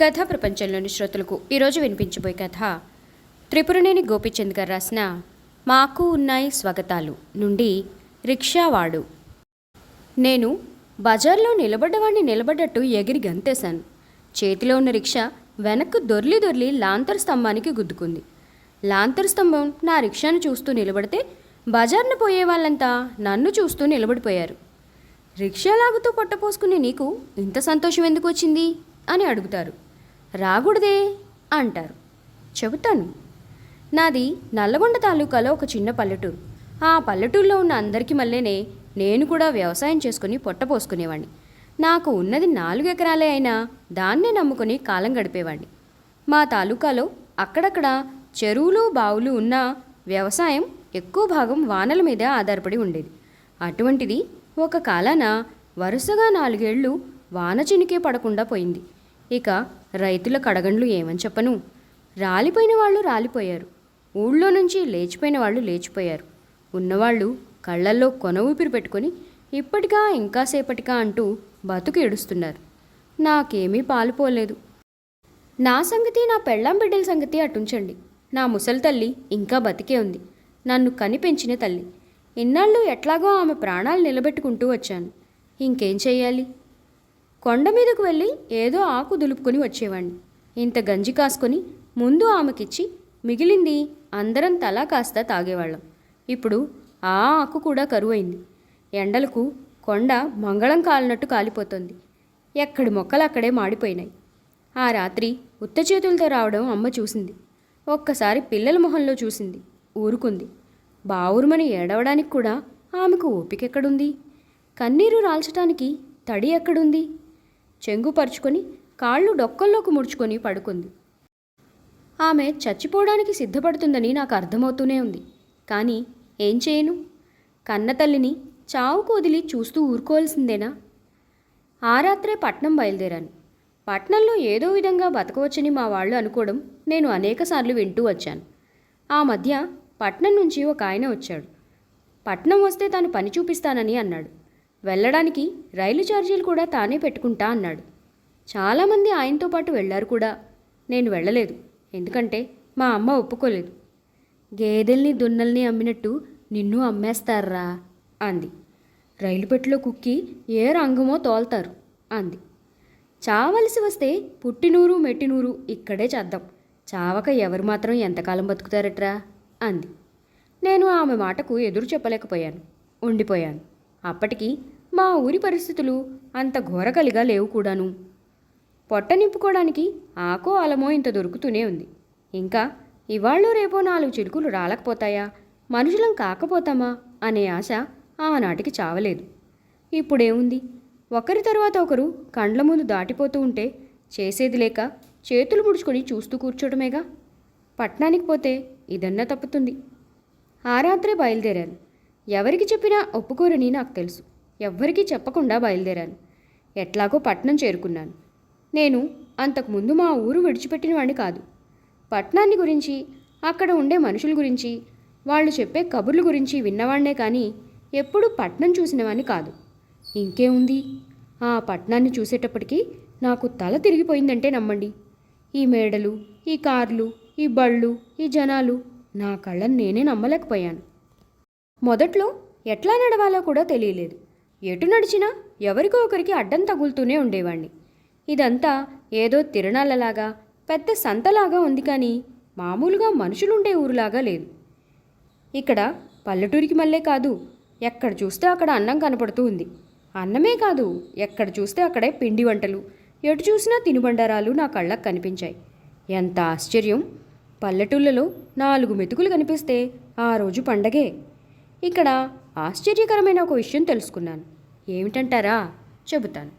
కథా ప్రపంచంలోని శ్రోతలకు ఈరోజు వినిపించబోయే కథ. త్రిపురనేని గోపిచంద్ గారు రాసిన మాకు ఉన్నాయి స్వాగతాలు నుండి రిక్షావాడు. నేను బజార్లో నిలబడ్డవాడిని నిలబడ్డట్టు ఎగిరి గంతేశాను. చేతిలో ఉన్న రిక్షా వెనక్కు దొర్లి దొర్లి లాంతర్ స్తంభానికి గుద్దుకుంది. లాంతర్ స్తంభం నా రిక్షాను చూస్తూ నిలబడితే బజార్ను పోయే వాళ్ళంతా నన్ను చూస్తూ నిలబడిపోయారు. రిక్షా లాగుతూ పొట్టపోసుకునే నీకు ఇంత సంతోషం ఎందుకు వచ్చింది? అని అడుగుతారు. రాకూడదే అంటారు. చెబుతాను. నాది నల్లగొండ తాలూకాలో ఒక చిన్న పల్లెటూరు. ఆ పల్లెటూరులో ఉన్న అందరికీ మళ్ళీనే నేను కూడా వ్యవసాయం చేసుకుని పొట్ట పోసుకునేవాడిని నాకు ఉన్నది నాలుగు ఎకరాలే అయినా దాన్నే నమ్ముకొని కాలం గడిపేవాడిని మా తాలూకాలో అక్కడక్కడ చెరువులు బావులు ఉన్న వ్యవసాయం ఎక్కువ భాగం వానల మీద ఆధారపడి ఉండేది. అటువంటిది ఒక కాలాన వరుసగా నాలుగేళ్ళు వాన చినికే పడకుండా పోయింది. ఇక రైతుల కడగండ్లు ఏమని చెప్పను. రాలిపోయిన వాళ్ళు రాలిపోయారు. ఊళ్ళో నుంచి లేచిపోయిన వాళ్ళు లేచిపోయారు. ఉన్నవాళ్ళు కళ్ళల్లో కొన ఊపిరి పెట్టుకొని ఇప్పటికా ఇంకాసేపటికా అంటూ బతుకు ఏడుస్తున్నారు. నాకేమీ పాలుపోలేదు నా సంగతి నా పెళ్ళాం బిడ్డల సంగతి అటుంచండి. నా ముసలి తల్లి ఇంకా బతికే ఉంది. నన్ను కనిపెంచిన తల్లి. ఇన్నాళ్ళు ఎట్లాగో ఆమె ప్రాణాలు నిలబెట్టుకుంటూ వచ్చాను. ఇంకేం చెయ్యాలి? కొండ మీదకు వెళ్ళి ఏదో ఆకు దులుపుకొని వచ్చేవాణ్ణి. ఇంత గంజి కాసుకొని ముందు ఆమెకిచ్చి మిగిలింది అందరం తలా కాస్త తాగేవాళ్ళం. ఇప్పుడు ఆ ఆకు కూడా కరువైంది. ఎండలకు కొండ మంగళం కాలినట్టు కాలిపోతుంది. ఎక్కడి మొక్కలు అక్కడే మాడిపోయినాయి. ఆ రాత్రి ఉత్త చేతులతో రావడం అమ్మ చూసింది. ఒక్కసారి పిల్లల మొహంలో చూసింది. ఊరుకుంది. బావురుమని ఏడవడానికి కూడా ఆమెకు ఓపికెక్కడుంది? కన్నీరు రాల్చటానికి తడి ఎక్కడుంది? చెంగుపరుచుకొని కాళ్ళు డొక్కల్లోకి ముడుచుకొని పడుకుంది. ఆమె చచ్చిపోవడానికి సిద్ధపడుతుందని నాకు అర్థమవుతూనే ఉంది. కానీ ఏం చేయను? కన్నతల్లిని చావుకు వదిలి చూస్తూ ఊరుకోవాల్సిందేనా? ఆ రాత్రే పట్నం బయలుదేరాను. పట్నంలో ఏదో విధంగా బతకవచ్చని మా వాళ్ళు అనుకోవడం నేను అనేకసార్లు వింటూ వచ్చాను. ఆ మధ్య పట్నం నుంచి ఒక ఆయన వచ్చాడు. పట్నం వస్తే తాను పని చూపిస్తానని అన్నాడు. వెళ్ళడానికి రైలు ఛార్జీలు కూడా తానే పెట్టుకుంటా అన్నాడు. చాలామంది ఆయనతో పాటు వెళ్ళారు కూడా. నేను వెళ్ళలేదు. ఎందుకంటే మా అమ్మ ఒప్పుకోలేదు. గేదెల్ని దున్నల్ని అమ్మినట్టు నిన్ను అమ్మేస్తారా? అంది. రైలు పెట్టులో కుక్కి ఏ రంగమో తోల్తారు. అంది. చావలసి వస్తే పుట్టినూరు మెట్టినూరు ఇక్కడే చేద్దాం. చావక ఎవరు మాత్రం ఎంతకాలం బతుకుతారట్రా? అంది. నేను ఆమె మాటకు ఎదురు చెప్పలేకపోయాను. ఉండిపోయాను. అప్పటికి మా ఊరి పరిస్థితులు అంత ఘోరకలిగా లేవు కూడాను. పొట్ట నింపుకోవడానికి ఆకో అలమో ఇంత దొరుకుతూనే ఉంది. ఇంకా ఇవాళ్ళు రేపో నాలుగు చిలుకులు రాలకపోతాయా? మనుషులం కాకపోతామా? అనే ఆశ ఆనాటికి చావలేదు. ఇప్పుడేముంది? ఒకరి తర్వాత ఒకరు కండ్ల ముందు దాటిపోతూ ఉంటే చేసేది లేక చేతులు ముడుచుకొని చూస్తూ కూర్చోవడమేగా పట్నానికి పోతే ఇదన్నా తప్పుతుంది. ఆ రాత్రే బయలుదేరాను ఎవరికి చెప్పినా ఒప్పుకోరని నాకు తెలుసు. ఎవ్వరికీ చెప్పకుండా బయలుదేరాను. ఎట్లాగో పట్నం చేరుకున్నాను. నేను అంతకుముందు మా ఊరు విడిచిపెట్టిన వాడిని కాదు. పట్నాన్ని గురించి అక్కడ ఉండే మనుషుల గురించి వాళ్ళు చెప్పే కబుర్ల గురించి విన్నవాడినే కానీ ఎప్పుడూ పట్నం చూసినవాడిని కాదు. ఇంకేముంది? ఆ పట్నాన్ని చూసేటప్పటికి నాకు తల తిరిగిపోయిందంటే నమ్మండి. ఈ మేడలు ఈ కార్లు ఈ బళ్ళు ఈ జనాలు నా కళ్ళని నేనే నమ్మలేకపోయాను. మొదట్లో ఎట్లా నడవాలో కూడా తెలియలేదు. ఎటు నడిచినా ఎవరికో ఒకరికి అడ్డం తగులుతూనే ఉండేవాణ్ణి. ఇదంతా ఏదో తిరణాలలాగా పెద్ద సంతలాగా ఉంది కానీ మామూలుగా మనుషులుండే ఊరులాగా లేదు. ఇక్కడ పల్లెటూరికి మళ్ళే కాదు ఎక్కడ చూస్తే అక్కడ అన్నం కనపడుతూ ఉంది. అన్నమే కాదు ఎక్కడ చూస్తే అక్కడే పిండి వంటలు ఎటు చూసినా తినుబండారాలు నా కళ్ళకు కనిపించాయి. ఎంత ఆశ్చర్యం! పల్లెటూళ్ళలో నాలుగు మెతుకులు కనిపిస్తే ఆ రోజు పండగే. ఇక్కడ ఆశ్చర్యకరమైన ఒక విషయం తెలుసుకున్నాను. ఏమిటంటారా? చెబుతాను.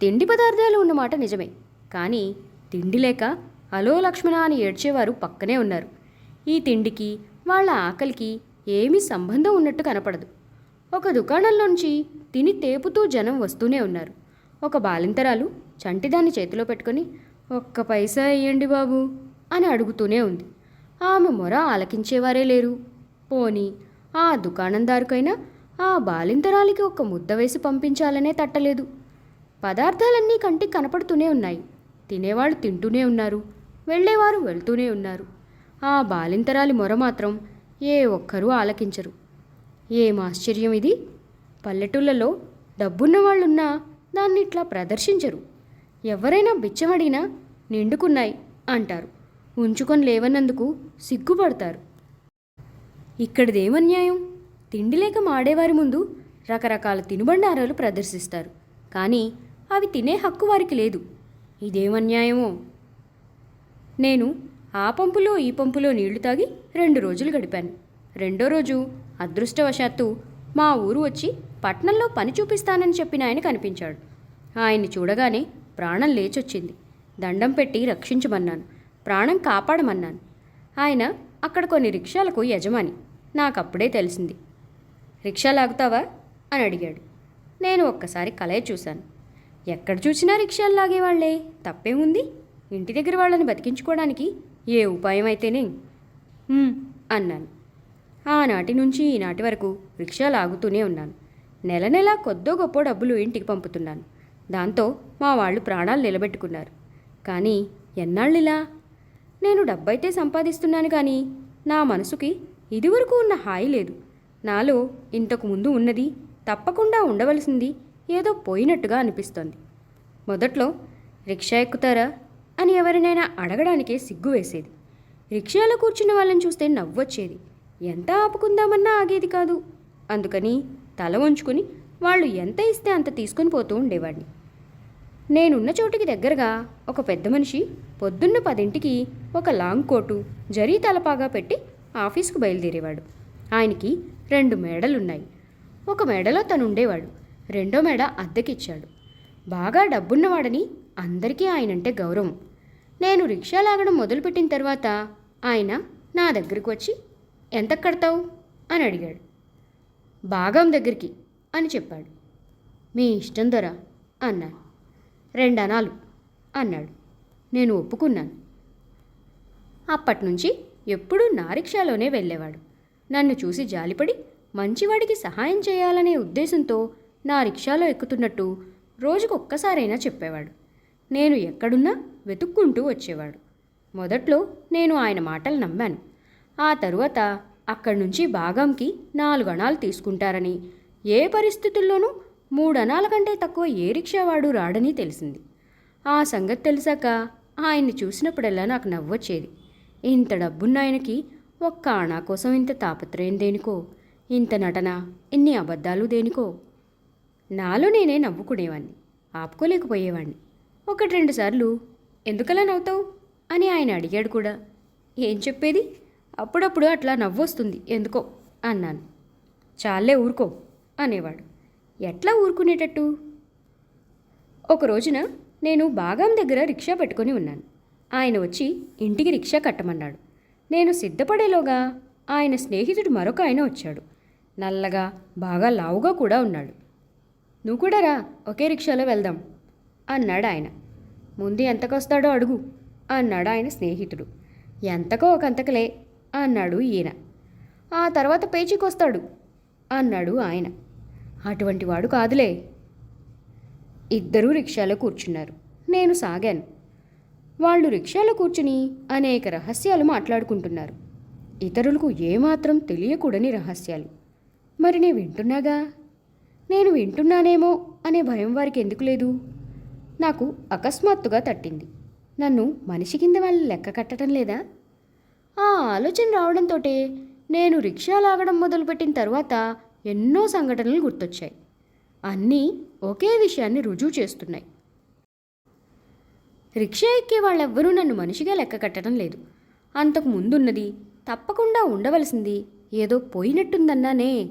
తిండి పదార్థాలు ఉన్నమాట నిజమే. కానీ తిండి లేక అలో లక్ష్మణ అని ఏడ్చేవారు పక్కనే ఉన్నారు. ఈ తిండికి వాళ్ళ ఆకలికి ఏమీ సంబంధం ఉన్నట్టు కనపడదు. ఒక దుకాణంలోంచి తిని తేపుతూ జనం వస్తూనే ఉన్నారు. ఒక బాలింతరాలు చంటిదాన్ని చేతిలో పెట్టుకొని ఒక్క పైసా ఇయ్యండి బాబు అని అడుగుతూనే ఉంది. ఆమె మొర ఆలకించేవారే లేరు. పోని ఆ దుకాణందారుకైనా ఆ బాలింతరాలికి ఒక ముద్ద వేసి పంపించాలనే తట్టలేదు. పదార్థాలన్నీ కంటికి కనపడుతూనే ఉన్నాయి. తినేవాళ్ళు తింటూనే ఉన్నారు. వెళ్ళేవారు వెళ్తూనే ఉన్నారు. ఆ బాలింతరాలి మొర మాత్రం ఏ ఒక్కరూ ఆలకించరు. ఏం ఆశ్చర్యం ఇది? పల్లెటూళ్ళలో డబ్బున్న వాళ్ళున్నా దాన్ని ఇట్లా ప్రదర్శించరు. ఎవరైనా బిచ్చమడినా నిండుకున్నాయి అంటారు. ఉంచుకొని లేవన్నందుకు సిగ్గుపడతారు. ఇక్కడిదేమన్యాయం తిండి లేక మాడేవారి ముందు రకరకాల తినుబండారాలు ప్రదర్శిస్తారు. కానీ అవి తినే హక్కు వారికి లేదు. ఇదేమన్యాయమో నేను ఆ పంపులో ఈ పంపులో నీళ్ళు తాగి రెండు రోజులు గడిపాను. రెండో రోజు అదృష్టవశాత్తు మా ఊరు వచ్చి పట్నంలో పని చూపిస్తానని చెప్పిన ఆయన కనిపించాడు. ఆయన్ని చూడగానే ప్రాణం లేచొచ్చింది. దండం పెట్టి రక్షించమన్నాను. ప్రాణం కాపాడమన్నాను. ఆయన అక్కడ కొన్ని రిక్షాలకు యజమాని. నాకు అప్పుడే తెలిసింది. రిక్షా లాగుతావా? అని అడిగాడు. నేను ఒక్కసారి కలయ చూశాను. ఎక్కడ చూసినా రిక్షాలు లాగేవాళ్ళే. ఉంది ఇంటి దగ్గర వాళ్ళని బతికించుకోవడానికి ఏ ఉపాయం అయితేనే అన్నాను. ఆనాటి నుంచి ఈనాటి వరకు రిక్షా లాగుతూనే ఉన్నాను. నెల నెల కొద్దో గొప్ప డబ్బులు ఇంటికి పంపుతున్నాను. దాంతో మా వాళ్ళు ప్రాణాలు నిలబెట్టుకున్నారు. కానీ ఎన్నాళ్ళిలా? నేను డబ్బైతే సంపాదిస్తున్నాను కానీ నా మనసుకి ఇదివరకు ఉన్న హాయి లేదు. నాలో ఇంతకు ముందు ఉన్నది తప్పకుండా ఉండవలసింది ఏదో పోయినట్టుగా అనిపిస్తోంది. మొదట్లో రిక్షా ఎక్కుతారా అని ఎవరినైనా అడగడానికే సిగ్గు వేసేది. రిక్షాలో కూర్చున్న వాళ్ళని చూస్తే నవ్వొచ్చేది. ఎంత ఆపుకుందామన్నా ఆగేది కాదు. అందుకని తల వంచుకుని వాళ్ళు ఎంత ఇస్తే అంత తీసుకుని పోతూ ఉండేవాడిని. నేనున్న చోటుకి దగ్గరగా ఒక పెద్ద మనిషి పొద్దున్న పదింటికి ఒక లాంగ్ కోటు జరీ తలపాగా పెట్టి ఆఫీసుకు బయలుదేరేవాడు. ఆయనకి రెండు మేడలున్నాయి. ఒక మేడలో తను ఉండేవాడు రెండో మేడ అద్దెకిచ్చాడు. బాగా డబ్బున్నవాడని అందరికీ ఆయనంటే గౌరవం. నేను రిక్షా లాగడం మొదలుపెట్టిన తర్వాత ఆయన నా దగ్గరికి వచ్చి ఎంత కడతావు? అని అడిగాడు. భాగం దగ్గరికి అని చెప్పాడు. మీ ఇష్టం దొరా అన్నాను రెండనాలు అన్నాడు. నేను ఒప్పుకున్నాను. అప్పటి నుంచి ఎప్పుడూ నా రిక్షాలోనే వెళ్ళేవాడు. నన్ను చూసి జాలిపడి మంచివాడికి సహాయం చేయాలనే ఉద్దేశంతో నా రిక్షాలో ఎక్కుతున్నట్టు రోజుకొక్కసారైనా చెప్పేవాడు. నేను ఎక్కడున్నా వెతుక్కుంటూ వచ్చేవాడు. మొదట్లో నేను ఆయన మాటలు నమ్మాను. ఆ తరువాత అక్కడి నుంచి భాగంకి నాలుగు అణాలు తీసుకుంటారని ఏ పరిస్థితుల్లోనూ మూడు అణాల కంటే తక్కువ ఏ రిక్షావాడు రాడని తెలిసింది. ఆ సంగతి తెలిసాక ఆయన్ని చూసినప్పుడల్లా నాకు నవ్వొచ్చేది. ఇంత డబ్బున్న ఆయనకి ఒక్క ఆణా కోసం ఇంత తాపత్రయం దేనికో? ఇంత నటన ఇన్ని అబద్ధాలు దేనికో? నాలో నేనే నవ్వుకునేవాణ్ణి ఆపుకోలేకపోయేవాణ్ణి. ఒకటి రెండు సార్లు ఎందుకలా నవ్వుతావు? అని ఆయన అడిగాడు కూడా. ఏం చెప్పేది? అప్పుడప్పుడు అట్లా నవ్వొస్తుంది ఎందుకో? అన్నాను. చాలే ఊరుకో అనేవాడు. ఎట్లా ఊరుకునేటట్టు? ఒక రోజున నేను బాగాం దగ్గర రిక్షా పెట్టుకొని ఉన్నాను. ఆయన వచ్చి ఇంటికి రిక్షా కట్టమన్నాడు. నేను సిద్ధపడేలోగా ఆయన స్నేహితుడు మరొక ఆయన వచ్చాడు. నల్లగా బాగా లావుగా కూడా ఉన్నాడు. నువ్వు కూడా రా ఒకే రిక్షాలో వెళ్దాం అన్నాడు ఆయన. ముందు ఎంతకొస్తాడో అడుగు అన్నాడు ఆయన స్నేహితుడు. ఎంతకో ఒకంతకలే అన్నాడు ఈయన. ఆ తర్వాత పేచీకొస్తాడు అన్నాడు ఆయన. అటువంటి వాడు కాదులే. ఇద్దరూ రిక్షాలో కూర్చున్నారు. నేను సాగాను. వాళ్ళు రిక్షాలో కూర్చుని అనేక రహస్యాలు మాట్లాడుకుంటున్నారు. ఇతరులకు ఏమాత్రం తెలియకూడని రహస్యాలు. మరి నేను వింటున్నాగా? నేను వింటున్నానేమో అనే భయం వారికి ఎందుకు లేదు? నాకు అకస్మాత్తుగా తట్టింది. నన్ను మనిషి కింద వాళ్ళు లెక్క కట్టడం లేదా? ఆ ఆలోచన రావడంతో నేను రిక్షా లాగడం మొదలుపెట్టిన తర్వాత ఎన్నో సంఘటనలు గుర్తొచ్చాయి. అన్నీ ఒకే విషయాన్ని రుజువు చేస్తున్నాయి. రిక్షా ఎక్కే వాళ్ళెవ్వరూ నన్ను మనిషిగా లెక్క కట్టడం లేదు. అంతకు ముందున్నది తప్పకుండా ఉండవలసింది. ఏదో పోయినట్టుందన్నానే.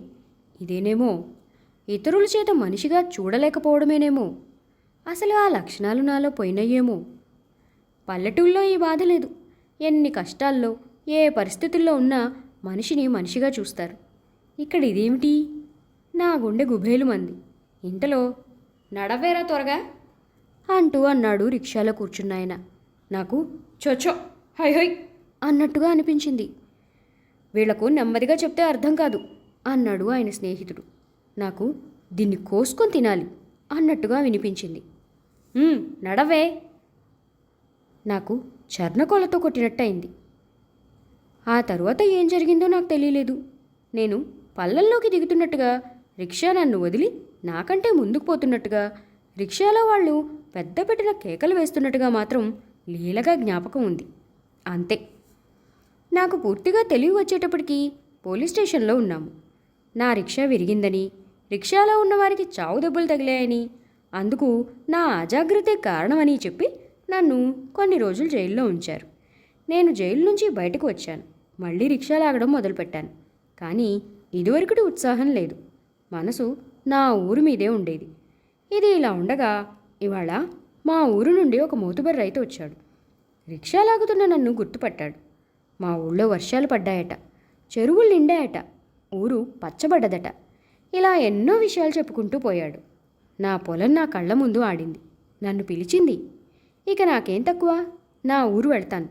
ఇదేనేమో? ఇతరుల చేత మనిషిగా చూడలేకపోవడమేనేమో? అసలు ఆ లక్షణాలు నాలో పోయినయ్యేమో పల్లెటూళ్ళలో ఈ బాధ లేదు. ఎన్ని కష్టాల్లో ఏ పరిస్థితుల్లో ఉన్నా మనిషిని మనిషిగా చూస్తారు. ఇక్కడ ఇదేమిటి? నా గుండె గుబేలు మంది. ఇంటలో నడవేరా త్వరగా. అంటూ అన్నాడు రిక్షాలో కూర్చున్నాయన. నాకు చొచ్చో హై హై అన్నట్టుగా అనిపించింది. వీళ్ళకు నెమ్మదిగా చెప్తే అర్థం కాదు అన్నాడు ఆయన స్నేహితుడు. నాకు దీన్ని కోసుకొని తినాలి అన్నట్టుగా వినిపించింది. నడవే. నాకు చర్ణకోలతో కొట్టినట్టయింది. ఆ తరువాత ఏం జరిగిందో నాకు తెలియలేదు. నేను పల్లెల్లోకి దిగుతున్నట్టుగా రిక్షా నన్ను వదిలి నాకంటే ముందుకు పోతున్నట్టుగా రిక్షాలో వాళ్ళు పెద్ద పెట్టిన కేకలు వేస్తున్నట్టుగా మాత్రం లీలగా జ్ఞాపకం ఉంది. అంతే. నాకు పూర్తిగా తెలివి వచ్చేటప్పటికి పోలీస్ స్టేషన్లో ఉన్నాము. నా రిక్షా విరిగిందని రిక్షాలో ఉన్నవారికి చావు దెబ్బలు తగిలాయని అందుకు నా అజాగ్రత్తే కారణమని చెప్పి నన్ను కొన్ని రోజులు జైల్లో ఉంచారు. నేను జైలు నుంచి బయటకు వచ్చాను. మళ్ళీ రిక్షా లాగడం మొదలుపెట్టాను. కానీ ఇదివరకటి ఉత్సాహం లేదు. మనసు నా ఊరు మీదే ఉండేది. ఇది ఇలా ఉండగా ఇవాళ మా ఊరు నుండి ఒక మోతుబరి రైతు వచ్చాడు. రిక్షా లాగుతున్న నన్ను గుర్తుపట్టాడు. మా ఊళ్ళో వర్షాలు పడ్డాయట చెరువులు నిండాయట ఊరు పచ్చబడ్డదట. ఇలా ఎన్నో విషయాలు చెప్పుకుంటూ పోయాడు. నా పొలం నా కళ్ళ ముందు ఆడింది. నన్ను పిలిచింది ఇక నాకేం తక్కువ? నా ఊరు వెళ్తాను.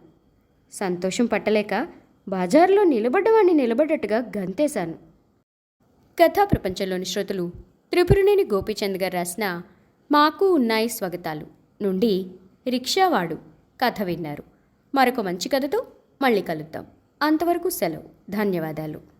సంతోషం పట్టలేక బజార్లో నిలబడ్డవాణ్ణి నిలబడ్డట్టుగా గంతేశాను. కథా ప్రపంచంలోని శ్రోతలు త్రిపురనేని గోపీచంద్ గారు రాసిన మాకు ఉన్నాయి స్వాగతాలు నుండి రిక్షావాడు కథ విన్నారు. మరొక మంచి కథతో మళ్ళీ కలుద్దాం. అంతవరకు సెలవు. ధన్యవాదాలు.